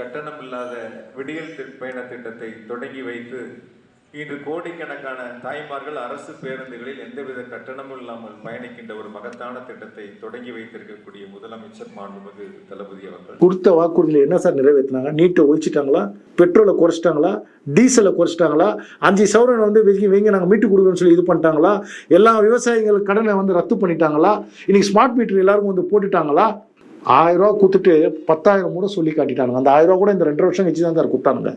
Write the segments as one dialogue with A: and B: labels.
A: கட்டணம் இல்லாத விடியல் பயண திட்டத்தை தொடங்கி வைத்து இன்று கோடிக்கணக்கான தாய்மார்கள் அரசு பேருந்துகளில் எந்தவித கட்டணமும் இல்லாமல் பயணிக்கின்ற ஒரு மகத்தான திட்டத்தை தொடங்கி வைத்திருக்கக்கூடிய முதலமைச்சர் மாண்புமிகு தளபதி அவர்கள்.
B: கொடுத்த வாக்குறுதியில் என்ன சார் நிறைவேற்றினாங்க? நீட்டை ஒழிச்சிட்டாங்களா? பெட்ரோலை குறைச்சிட்டாங்களா? டீசலை குறைச்சிட்டாங்களா? அஞ்சு சவரன் வந்து வெங்கி நாங்கள் மீட்டு கொடுக்குறோன்னு சொல்லி இது பண்ணிட்டாங்களா? எல்லா விவசாயிகள் கடனை வந்து ரத்து பண்ணிட்டாங்களா? இன்னைக்கு ஸ்மார்ட் மீட்டர் எல்லாருக்கும் வந்து போட்டுட்டாங்களா? ஆயிரம் ரூபா கொடுத்துட்டு பத்தாயிரம் கூட சொல்லி காட்டிட்டானுங்க. அந்த ஆயிரம் ரூபா கூட இந்த ரெண்டு வருஷம் கழிச்சு தான் சார் கொடுத்தானுங்க.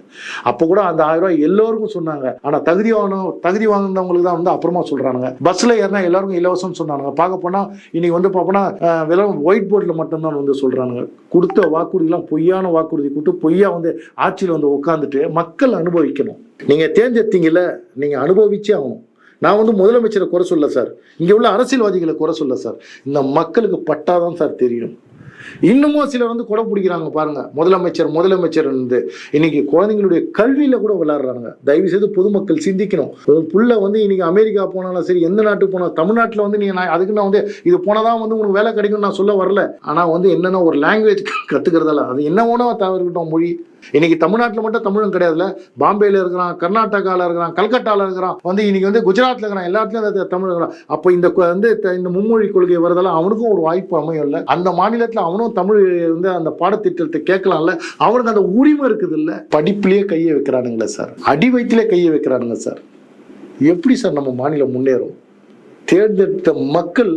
B: அப்போ கூட அந்த ஆயிரம் ரூபாய் எல்லோருக்கும் சொன்னாங்க. ஆனால் தகுதி வாங்கணும் தகுதி வாங்கினவங்களுக்கு தான் வந்து அப்புறமா சொல்கிறானுங்க பஸ்ஸில் ஏறினா எல்லாருக்கும் இலவசம்னு சொன்னாங்க பார்க்க போனால் இன்னைக்கு வந்து பார்ப்போம்னா வெறும் ஒயிட் போர்டில் மட்டும்தான் வந்து சொல்கிறானுங்க கொடுத்த வாக்குறுதிலாம் பொய்யான வாக்குறுதி கொடுத்து பொய்யா வந்து ஆட்சியில் வந்து உட்காந்துட்டு மக்கள் அனுபவிக்கணும். நீங்கள் தேர்ந்தெடுத்தீங்கல்ல நீங்கள் அனுபவிச்சே ஆகணும். நான் வந்து முதலமைச்சரை குறை சொல்ல சார். இங்கே உள்ள அரசியல்வாதிகளை குறை சொல்ல சார். இந்த மக்களுக்கு பட்டாதான் சார் தெரியும். இன்னமும் சிலர் வந்து கொடை பிடிக்கிறாங்க பாருங்க. முதலமைச்சர் முதலமைச்சர் வந்து இன்னைக்கு குழந்தைங்களுடைய கல்வியில கூட விளையாடுறாங்க தயவு செய்து பொதுமக்கள் சிந்திக்கணும். உன் புள்ள வந்து இன்னைக்கு அமெரிக்கா போனாலும் சரி எந்த நாட்டுக்கு போனாலும் தமிழ்நாட்டில் வந்து நீ நான் அதுக்கு நான் வந்து இது போனதான் வந்து உனக்கு வேலை கிடைக்கும்னு நான் சொல்ல வரல. ஆனா வந்து என்னன்னா ஒரு லாங்குவேஜ் கத்துக்கிறதால அது என்ன வேணா தவிர்க்கட்டும் மொழி. இன்னைக்கு தமிழ்நாட்டில் மட்டும் தமிழன் கிடையாதுல பாம்பேல இருக்கிறான் கர்நாடகாவில் இருக்கிறான் கல்கட்டாவில் இருக்கிறான். வந்து இன்னைக்கு வந்து குஜராத்தில் இருக்கிறான் எல்லாத்துலையும் அந்த தமிழ் இருக்கிறான். அப்போ இந்த வந்து இந்த மும்மொழி கொள்கை வரதெல்லாம் அவனுக்கும் ஒரு வாய்ப்பு அமையும்ல. அந்த மாநிலத்தில் அவனும் தமிழ் வந்து அந்த பாடத்திட்டத்தை கேட்கலாம்ல. அவனுக்கு அந்த உரிமை இருக்குது இல்லை படிப்புலேயே கையை வைக்கிறானுங்களே சார். அடி வயிற்றிலே கையை வைக்கிறானுங்க சார். எப்படி சார் நம்ம மாநிலம் முன்னேறும்? தேர்ந்தெடுத்த மக்கள்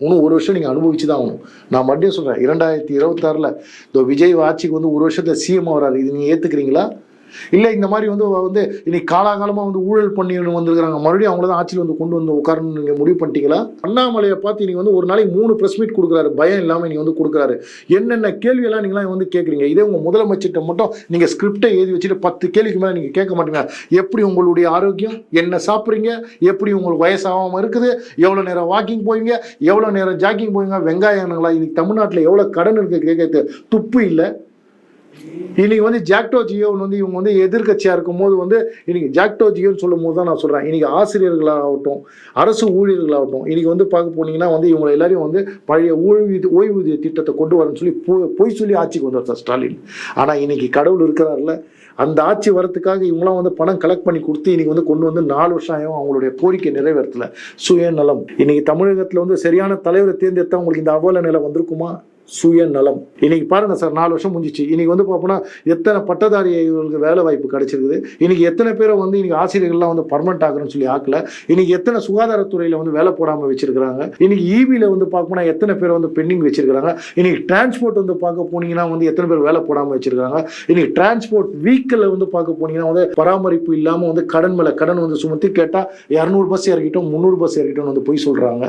B: இன்னும் ஒரு வருஷம் நீங்கள் அனுபவிச்சு தான் ஆகணும். நான் மறுபடியும் சொல்கிறேன் இரண்டாயிரத்தி இருபத்தாறில் இந்த விஜய் ஆட்சிக்கு வந்து ஒரு வருஷத்தில் சிஎம் வராது இது நீங்கள் ஏற்றுக்கிறீங்களா இல்லை இந்த மாதிரி வந்து வந்து இன்னைக்கு காலாகாலமாக வந்து ஊழல் பண்ணி வந்திருக்கிறாங்க. மறுபடியும் அவங்கள தான் ஆட்சியில் வந்து கொண்டு வந்து உட்காரணும் நீங்கள் முடிவு பண்ணிட்டீங்களா? அண்ணாமலையை பார்த்து நீங்கள் வந்து ஒரு நாளைக்கு மூணு ப்ரெஸ் மீட் கொடுக்குறாரு. பயம் இல்லாமல் நீங்கள் வந்து கொடுக்குறாரு. என்னென்ன கேள்வியெல்லாம் நீங்களாம் வந்து கேட்குறீங்க இதே உங்கள் முதலமைச்சர்கிட்ட மட்டும் நீங்கள் ஸ்கிரிப்டை எழுதி வச்சுட்டு பத்து கேள்விக்கு மேலே நீங்கள் கேட்க மாட்டீங்க. எப்படி உங்களுடைய ஆரோக்கியம்? என்ன சாப்பிட்றீங்க? எப்படி உங்களுக்கு வயசாகாமல் இருக்குது? எவ்வளோ நேரம் வாக்கிங் போவீங்க? எவ்வளோ நேரம் ஜாக்கிங் போவீங்க? வெங்காயங்களா இன்னைக்கு தமிழ்நாட்டில் எவ்வளோ கடன் இருக்குது கேட்கறது துப்பு இல்லை. இன்னைக்கு வந்து ஜாக்டோ ஜியோன்னு வந்து இவங்க வந்து எதிர்க்கட்சியாக இருக்கும்போது வந்து இன்னைக்கு ஜாக்டோ ஜியோன்னு சொல்லும் போது தான் நான் சொல்கிறேன் இன்னைக்கு ஆசிரியர்களாகட்டும் அரசு ஊழியர்களாகட்டும் இன்னைக்கு வந்து பார்க்க போனீங்கன்னா வந்து இவங்க எல்லாரையும் வந்து பழைய ஓய்வூதிய ஓய்வூதிய திட்டத்தை கொண்டு வரேன்னு சொல்லி பொ- பொய் சொல்லி ஆட்சிக்கு வந்தார் சார் ஸ்டாலின். ஆனால் இன்னைக்கு கடவுள் இருக்கிறார்ல அந்த ஆட்சி வரத்துக்காக இவங்களாம் வந்து பணம் கலெக்ட் பண்ணி கொடுத்து இன்னைக்கு வந்து கொண்டு வந்து நாலு வருஷம் ஆகும் அவங்களுடைய கோரிக்கை நிறைவேற்றல சுயநலம். இன்னைக்கு தமிழகத்தில் வந்து சரியான தலைவரை தேர்ந்தெடுத்தா உங்களுக்கு இந்த அவல நிலை வந்திருக்குமா? சுயநலம். இன்னைக்கு பாருங்க சார் நாலு வருஷம் முடிஞ்சிச்சு. இன்னைக்கு வந்து பார்ப்போம்னா எத்தனை பட்டதாரி இவங்களுக்கு வேலை வாய்ப்பு கிடைச்சிருக்குது. இன்னைக்கு எத்தனை பேரை வந்து இன்னைக்கு ஆசிரியர்கள்லாம் வந்து பர்மனெண்ட் ஆகுறன்னு சொல்லி ஆக்கல. இன்னைக்கு எத்தனை சுகாதாரத்துறையில வந்து வேலை போடாம வச்சிருக்கிறாங்க. இன்னைக்கு ஈவியில் வந்து பார்க்கணும்னா எத்தனை பேர் வந்து பெண்டிங் வச்சிருக்கிறாங்க. இன்னைக்கு டிரான்ஸ்போர்ட் வந்து பார்க்க போனீங்கன்னா வந்து எத்தனை பேர் வேலை போடாம வச்சிருக்காங்க இன்னைக்கு டிரான்ஸ்போர்ட் வீக்கில் வந்து பார்க்க போனீங்கன்னா வந்து பராமரிப்பு இல்லாமல் வந்து கடன் மேல கடன் வந்து சுமத்தி கேட்டால் இரநூறு பஸ் இறக்கிட்டோம் முந்நூறு பஸ் இறக்கிட்டோம்னு வந்து போய் சொல்றாங்க.